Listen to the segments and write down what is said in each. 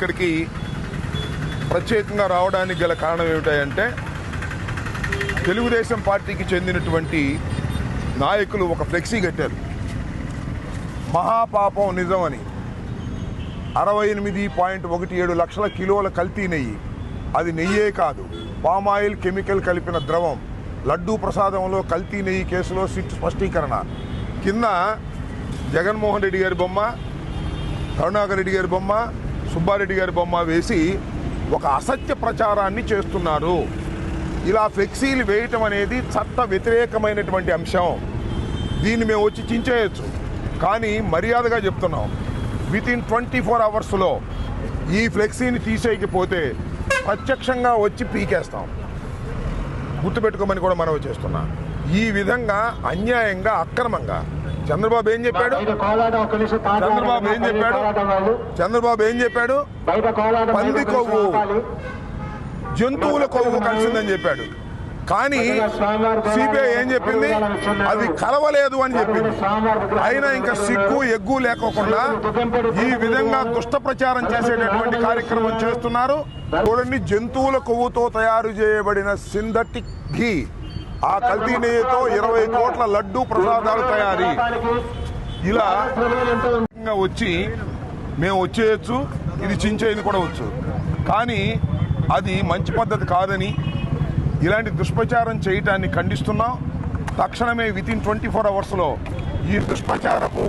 ఇక్కడికి ప్రత్యేకంగా రావడానికి గల కారణం ఏమిటంటే తెలుగుదేశం పార్టీకి చెందినటువంటి నాయకులు ఒక ఫ్లెక్సీ కట్టారు. మహాపాపం నిజమని. అరవై ఎనిమిది పాయింట్ ఒకటి ఏడు లక్షల కిలోల కల్తీ నెయ్యి. అది నెయ్యే కాదు పామాయిల్ కెమికల్ కలిపిన ద్రవం. లడ్డూ ప్రసాదంలో కల్తీ నెయ్యి కేసులో సిట్ స్పష్టీకరణ. కింద జగన్మోహన్ రెడ్డి గారి బొమ్మ కరుణాకర్ రెడ్డి గారి బొమ్మ సుబ్బారెడ్డి గారి బొమ్మ వేసి ఒక అసత్య ప్రచారాన్ని చేస్తున్నారు. ఇలా ఫ్లెక్సీలు వేయటం అనేది చట్ట వ్యతిరేకమైనటువంటి అంశం. దీన్ని మేము వచ్చి చించేయచ్చు. కానీ మర్యాదగా చెప్తున్నాం. విత్ ఇన్ ట్వంటీ ఫోర్ అవర్స్లో ఈ ఫ్లెక్సీని తీసేయకపోతే ప్రత్యక్షంగా వచ్చి పీకేస్తాం. గుర్తుపెట్టుకోమని కూడా మనవి చేస్తున్నా. ఈ విధంగా అన్యాయంగా అక్రమంగా చంద్రబాబు ఏం చెప్పాడు? చంద్రబాబు ఏం చెప్పాడు? చంద్రబాబు ఏం చెప్పాడు? పంది కొవ్వు. జంతువుల కొవ్వు కలిసిందని చెప్పాడు. కానీ సిబిఐ ఏం చెప్పింది? అది కలవలేదు అని చెప్పింది. అయినా ఇంకా సిగ్గు ఎగ్గు లేకోకుండా ఈ విధంగా దుష్ట ప్రచారం చేసేటటువంటి కార్యక్రమం చేస్తున్నారు. చూడండి జంతువుల కొవ్వుతో తయారు చేయబడిన సింథటిక్ ఘీ. ఆ కల్తీ నెయ్యితో ఇరవై కోట్ల లడ్డు ప్రసాదాలు తయారీ. ఇలా వచ్చి మేము వచ్చేయచ్చు ఇది చించేది కూడా వచ్చు. కానీ అది మంచి పద్ధతి కాదని ఇలాంటి దుష్ప్రచారం చేయటాన్ని ఖండిస్తున్నాం. తక్షణమే విత్ ఇన్ ట్వంటీ ఫోర్ అవర్స్లో ఈ దుష్ప్రచారపు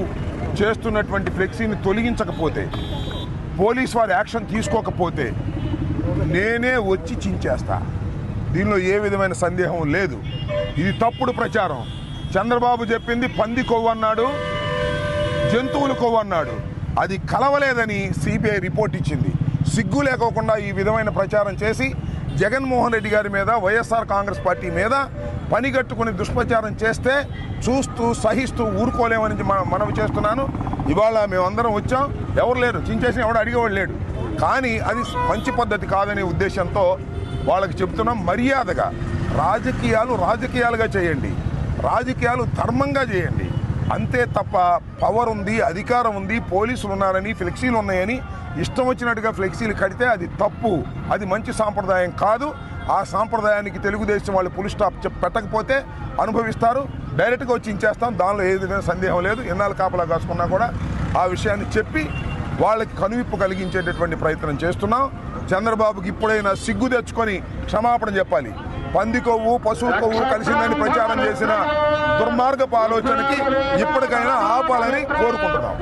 చేస్తున్నటువంటి ఫ్లెక్సీని తొలగించకపోతే పోలీస్ వారు యాక్షన్ తీసుకోకపోతే నేనే వచ్చి చించేస్తా. దీనిలో ఏ విధమైన సందేహం లేదు. ఇది తప్పుడు ప్రచారం. చంద్రబాబు చెప్పింది పంది కొవ్వు అన్నాడు జంతువులు కొవ్వు అన్నాడు. అది కలవలేదని సిబిఐ రిపోర్ట్ ఇచ్చింది. సిగ్గు లేకోకుండా ఈ విధమైన ప్రచారం చేసి జగన్మోహన్ రెడ్డి గారి మీద వైఎస్ఆర్ కాంగ్రెస్ పార్టీ మీద పనిగట్టుకుని దుష్ప్రచారం చేస్తే చూస్తూ సహిస్తూ ఊరుకోలేమని మనవి చేస్తున్నాను. ఇవాళ మేమందరం వచ్చాం. ఎవరు లేరు. చించేసి ఎవడు అడిగేవాడు లేడు. కానీ అది మంచి పద్ధతి కాదనే ఉద్దేశంతో వాళ్ళకి చెప్తున్నాం మర్యాదగా రాజకీయాలు రాజకీయాలుగా చేయండి. రాజకీయాలు ధర్మంగా చేయండి. అంతే తప్ప పవర్ ఉంది అధికారం ఉంది పోలీసులు ఉన్నారని ఫ్లెక్సీలు ఉన్నాయని ఇష్టం వచ్చినట్టుగా ఫ్లెక్సీలు కడితే అది తప్పు. అది మంచి సాంప్రదాయం కాదు. ఆ సాంప్రదాయానికి తెలుగుదేశం వాళ్ళు పులి స్టాప్ చెప్ పెట్టకపోతే అనుభవిస్తారు. డైరెక్ట్గా వచ్చి ఇచ్చేస్తాం దానిలో ఏ విధంగా సందేహం లేదు. ఎన్నాళ్ళు కాపలా కాసుకున్నా కూడా ఆ విషయాన్ని చెప్పి వాళ్ళకి కనువిప్పు కలిగించేటటువంటి ప్రయత్నం చేస్తున్నాం. చంద్రబాబుకి ఇప్పుడైనా సిగ్గు తెచ్చుకొని క్షమాపణ చెప్పాలి. పంది కొవ్వు పశువు కొవ్వు కలిసిందని ప్రచారం చేసిన దుర్మార్గపు ఆలోచనకి ఇప్పటికైనా ఆపాలని కోరుకుంటున్నాం.